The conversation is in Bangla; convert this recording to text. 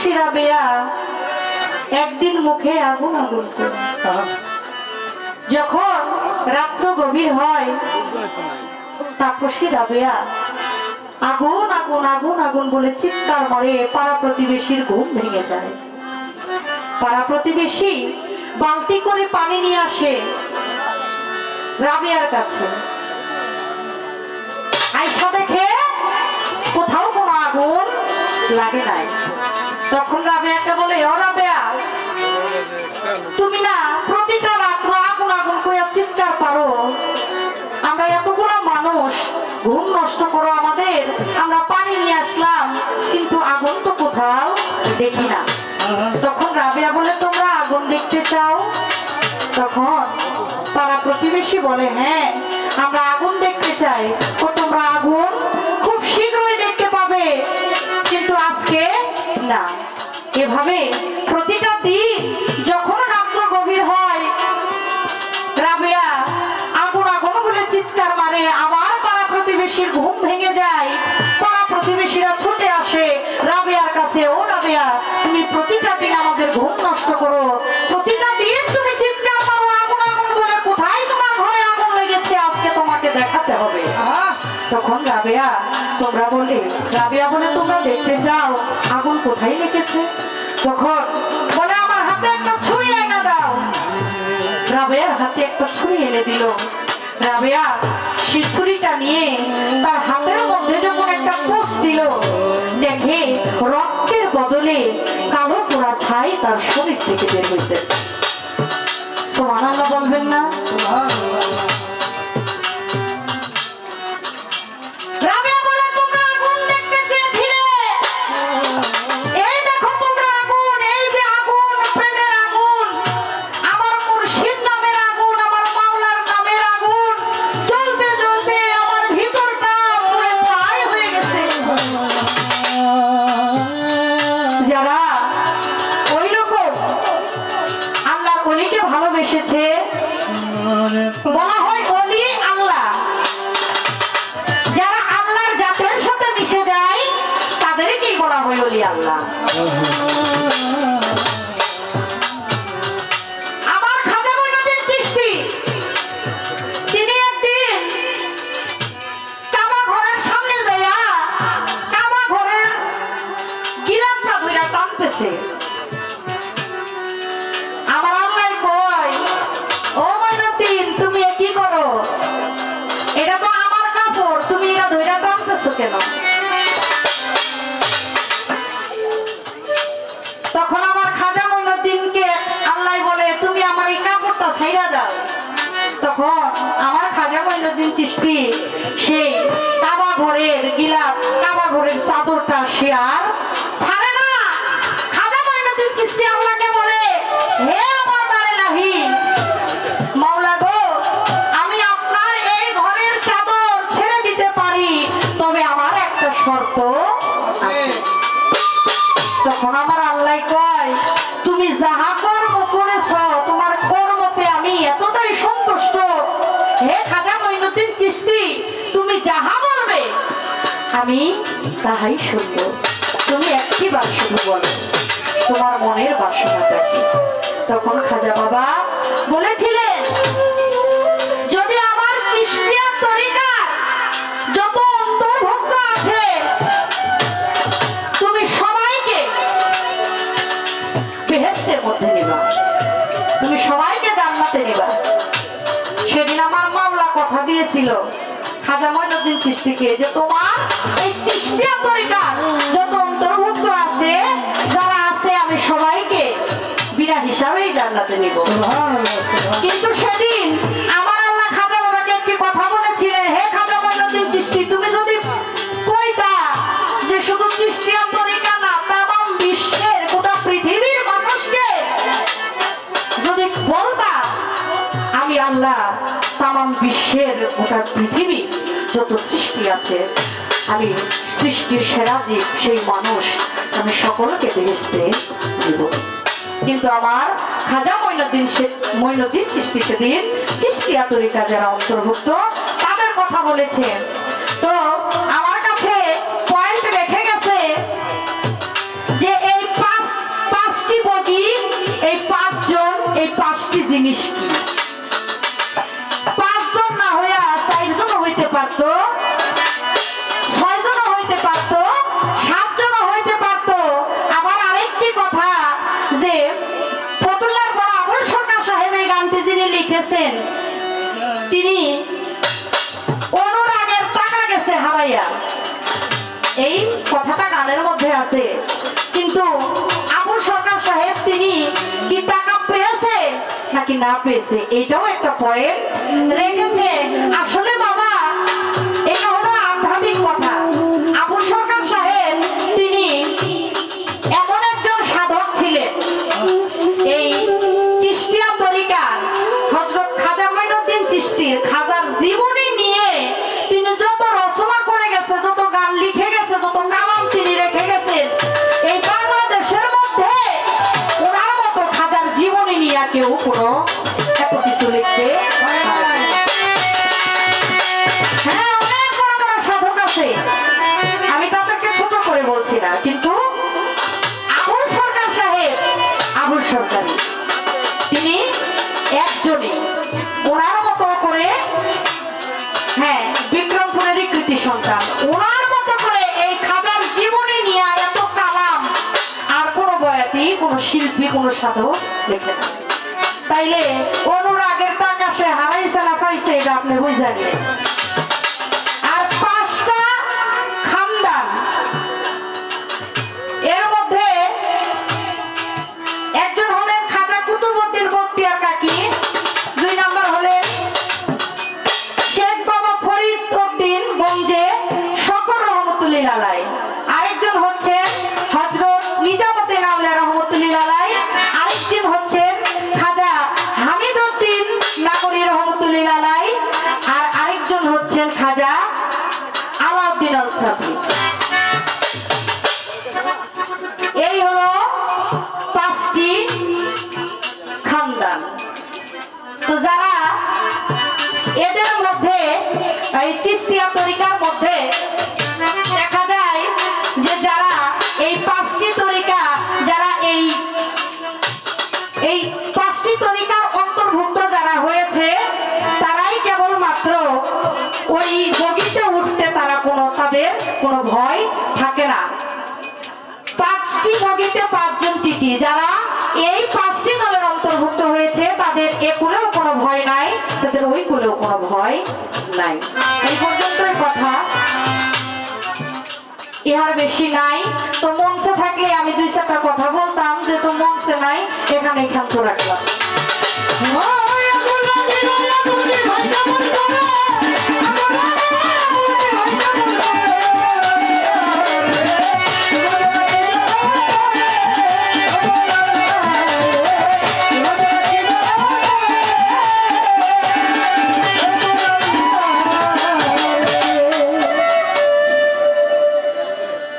তাপসীরা বেয়া একদিন মুখে আগুন আগুন যখন রাত্র গভীর হয় তাপসী রাবেয়া আগুন আগুন আগুন আগুন বলে চিৎকার মারে পাড়া প্রতিবেশীর ঘুম ভেঙে যায়। পাড়া প্রতিবেশী বালতি করে পানি নিয়ে আসে রাবেয়ার কাছে। আইসা দেখে কোথাও কোনো আগুন লাগে নাই। তখন রাবেয়াকে বলে, ও রাবেয়া, তুমি না প্রতিটা রাত্র আগুন আগুন কইয়া চিৎকার পারো। আমরা এতগুলো মানুষ, ঘুম নষ্ট করো আমাদের, আমরা পানি নিয়ে আসলাম, কিন্তু আগুন তো কোথাও দেখি না। তখন রাবিয়া বলে, তোমরা আগুন দেখতে চাও? তখন তারা প্রতিবেশী বলে হ্যাঁ আমরা আগুন দেখতে চাই। তো তোমরা আগুন না। এভাবে প্রতিটা দিন যখন রাত্র গভীর হয়, রাবেয়া আগুন আগুন বলে চিৎকার মানে আবার পাড়া প্রতিবেশীর ঘুম ভেঙে যায়, পাড়া প্রতিবেশীরা ছুটে আসে, রাবেয়ার কাছে, ও রাবেয়া, তুমি প্রতিটা দিন আমাদের ঘুম নষ্ট করো তখন রাবেয়া, তোমরা বলে রাবেয়া বলে তোমরা দেখতে চাও, আগুন কোথায় লেগেছে? তখন বলে, আমার হাতে একটা ছুরি এনে দাও। রাবেয়ার হাতে একটা ছুরি এনে দিল। রাবেয়া সেই ছুরিটা নিয়ে তার হাতের মধ্যে যখন একটা পোষ দিল, দেখে রক্তের বদলে কালো পোড়া ছাই তার শরীর থেকে বের হইতেছে। হয় তখন আমার খাজা চিশতি, সেই কাবা ঘরের গিলাপ কাবা ঘরের চাদরটা সে আর ছাড়ে না। খাজা চিশতি আল্লাহকে বলে, হে আমার বারেলাহি মাওলা গো, আমি আপনার এই ঘরের চাদর ছেড়ে দিতে পারি, তবে আমার একটা শর্ত তখন আমার আল্লাহ কয়, তুমি যাহা আমি তাহাই শুনব। তুমি একটি শুধু বলো। তোমার মনের বাসনাটা কি? তখন খাজা বাবা বলেছিলেন, যদি আমার যত আছে, তুমি সবাইকে মধ্যে তুমি সবাইকে সেদিন আমার মামলা কথা দিয়েছিল। খাজা মঈনুদ্দিন চিস্তিকে যে তোমার এই চিস্তিয়া তরিকা যত অন্তর্ভুক্ত আছে যারা আছে আমি সবাইকে বিনা হিসাবেই জান্নাতে নিব। কিন্তু সেদিন আমার আমি আল্লাহ তাম বিশ্বের গোটা পৃথিবী যত সৃষ্টি আছে, আমি সৃষ্টির সেরা জীব, সেই মানুষ আমি সকলকে বেহেস্তে দিব। কিন্তু আমার খাজা মঈনুদ্দিন সে মঈনুদ্দিন চিস্তি সেদিন চিস্তিয়া তরিকা যারা অন্তর্ভুক্ত, তাদের কথা বলেছে হইতে পারতো, সাতজনও হইতে পারতো। আবার আরেকটি কথা যে, ফতুল্লার বড় আবুল সরকার সাহেব এই গানটি যিনি লিখেছেন, তিনি অনুরাগের টাকা গেছে হারাইয়া। এই কথাটা গানের মধ্যে আছে। কিন্তু আবুল সরকার সাহেব তিনি কি টাকা পেয়েছে নাকি না পেয়েছে এটাও একটা পয়েন্ট রেখেছে, আসলে খাজার জীবনী নিয়ে তিনি যত রচনা করে গেছে, যত গান লিখে গেছে, যত কালাম তিনি রেখে গেছেন এই বাংলাদেশের মধ্যে ওনার মতো খাজার জীবনী নিয়ে কেউ কোনো এত কিছু লিখতে হ্যাঁ আমি তাদেরকে ছোট করে বলছি না, কিন্তু আবুল সরকার সাহেব, আবুল সরকারি সন্তান। ওনার মতো করে এই খাজার জীবনী নিয়ে এত কালাম, আর কোনো বয়াতি, কোনো শিল্পী, কোনো সাধক লেখে না। তাইলে অনুরাগের টাকা সে হারাইছে না পাইছে, এটা আপনি বুঝে নিলেন পাঁচটি খানদান। তো যারা এদের মধ্যে এই চিস্তিয়া তরিকার মধ্যে দেখা যায় যে যারা এই পাঁচটি তরিকা, যারা এই এই পাঁচটি তরিকার অন্তর্ভুক্ত যারা হয়েছে, তারাই কেবলমাত্র ওই বগিতে উঠতে তারা কোনো, তাদের কোনো ভয় থাকে না। পাঁচটি বগিতে পাঁচজন টিটি যারা এই পাঁচটি দলের অন্তর্ভুক্ত হয়েছে, তাদের এ কুলেও কোনো ভয় নাই, তাদের ওই কুলেও কোনো ভয় নাই। এই পর্যন্তই কথা। ইহার বেশি নাই। তো মঞ্চে থাকলে আমি দুই চারটা কথা বলতাম, যে তো মঞ্চে নাই এখানে ক্ষান্ত রাখলাম